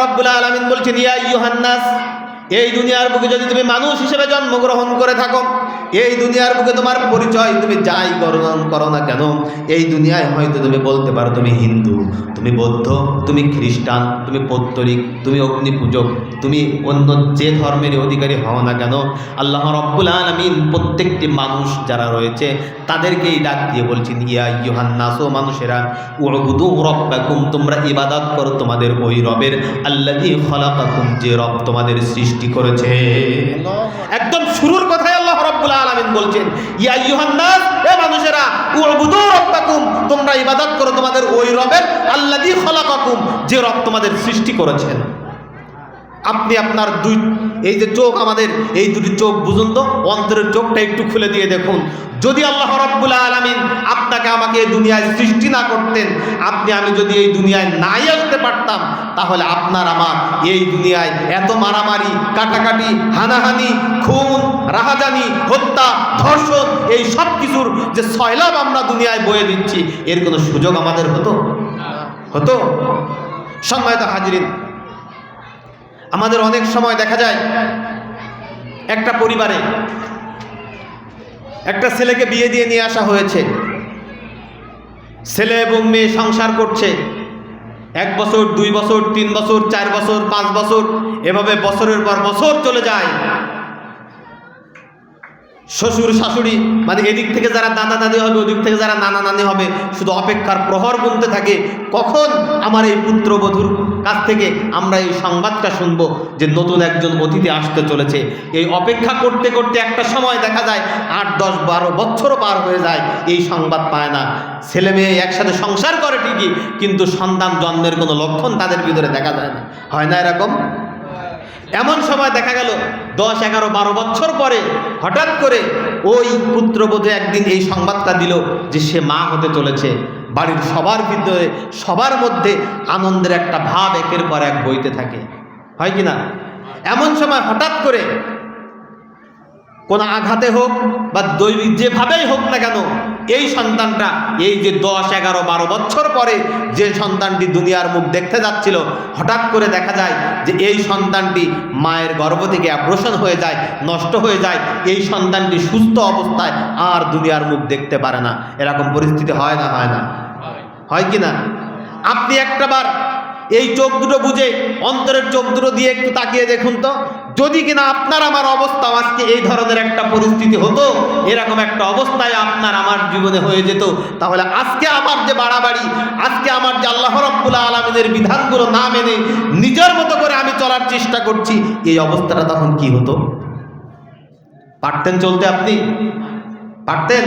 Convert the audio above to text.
আলমিন আলামিন বলছেন, ইয়া ইউহান্নাস এই দুনিয়ার বুকে যদি তুমি মানুষ হিসেবে জন্মগ্রহণ করে থাকো এই দুনিয়ার বুকে তোমার পরিচয় তুমি যাই গণন করো না কেন? এই দুনিয়ায় হয়তো তুমি বলতে পারো তুমি হিন্দু, তুমি বৌদ্ধ, তুমি খ্রিস্টান, তুমি পৌত্তরিক তুমি অগ্নি পূজক তুমি অন্য যে ধর্মের অধিকারী হও না কেন? আল্লাহ রব্বুল আলমিন প্রত্যেকটি মানুষ যারা রয়েছে, তাদেরকেই ডাক দিয়ে বলছেন, ইয়া ইউহান্নাস ও মানুষেরা উড়বুদু রব্বাকুম, তোমরা ইবাদত করো তোমাদের ওই রবের আল্লাহি যে রব তোমাদের সৃষ্টি করেছে। একদম শুরুর কথাই আল্লাহ রব্বুল আলামিন বলছেন মানুষেরা, উবুদু রাব্বাকুম, তোমরা ইবাদত করো তোমাদের ওই রবের খলাকাকুম, যে রব তোমাদের সৃষ্টি করেছেন। আপনি আপনার দুই, এই যে চোখ আমাদের, এই দুটি চোখ বুঝুন তো, অন্তরের চোখটা একটু খুলে দিয়ে দেখুন। যদি আল্লাহ রাব্বুল আলামিন আপনাকে আমাকে এই দুনিয়ায় সৃষ্টি না করতেন, আপনি, আমি যদি এই দুনিয়ায় নাই আসতে পারতাম, তাহলে আপনার আমার এই দুনিয়ায় এত মারামারি, কাটাকাটি, হানাহানি, খুন রাহাজানি, হত্যা, ধর্ষণ, এই সব কিছুর যে সয়লাভ আমরা দুনিয়ায় বয়ে দিচ্ছি, এর কোনো সুযোগ আমাদের হতো? হতো? সম্মানিত হাজিরিন, আমাদের অনেক সময় দেখা যায়, একটা পরিবারে একটা ছেলেকে বিয়ে দিয়ে নিয়ে আসা হয়েছে। ছেলে এবং মেয়ে সংসার করছে। এক বছর, দুই বছর, তিন বছর, চার বছর, পাঁচ বছর, এভাবে বছরের পর বছর চলে যায়। শ্বশুর, শাশুড়ি মানে এদিক থেকে যারা দাদা দাদি হবে, ওদিক থেকে যারা নানা নানি হবে, শুধু অপেক্ষার প্রহর গুনতে থাকে, কখন আমার এই পুত্রবধূর কাছ থেকে আমরা এই সংবাদটা শুনব যে নতুন একজন অতিথি আসতে চলেছে। এই অপেক্ষা করতে করতে একটা সময় দেখা যায়, আট, দশ, বারো বছরও পার হয়ে যায়, এই সংবাদ পায় না। ছেলে মেয়ে একসাথে সংসার করে ঠিকই, কিন্তু সন্তান জন্মের কোনো লক্ষণ তাদের ভিতরে দেখা যায় না। হয় না এরকম? এমন সময় দেখা গেল দশ, এগারো, বারো বছর পরে হঠাৎ করে ওই পুত্রবধূ একদিন এই সংবাদটা দিল যে সে মা হতে চলেছে। বাড়ির সবার ভিতরে, সবার মধ্যে আনন্দের একটা ভাব একের পর এক বইতে থাকে। হয় কি না? এমন সময় হঠাৎ করে কোনো আঘাতে হোক বা দৈবিক যেভাবেই হোক না কেন এই সন্তানটা এই যে দশ, এগারো, বারো বছর পরে যে সন্তানটি দুনিয়ার মুখ দেখতে যাচ্ছিল, হঠাৎ করে দেখা যায় যে এই সন্তানটি মায়ের গর্ভ থেকে অ্যাব্রোশন হয়ে যায়, নষ্ট হয়ে যায়। এই সন্তানটি সুস্থ অবস্থায় আর দুনিয়ার মুখ দেখতে পারে না। এরকম পরিস্থিতি হয় না হয় না? হয় কি না? আপনি একটাবার এই চোখ দুটো বুঝে, অন্তরের চোখ দুটো দিয়ে একটু তাকিয়ে দেখুন তো। যদি কিনা আপনার আমার অবস্থা আজকে এই ধরনের একটা পরিস্থিতি হতো, এরকম একটা অবস্থায় আপনার আমার জীবনে হয়ে যেত, তাহলে আজকে আমার যে বাড়াবাড়ি, আজকে আমার যে আল্লাহ রব্বুল আলমিনের বিধানগুলো না মেনে নিজের মতো করে আমি চলার চেষ্টা করছি, এই অবস্থাটা তখন কি হতো? পারতেন চলতে আপনি? পারতেন?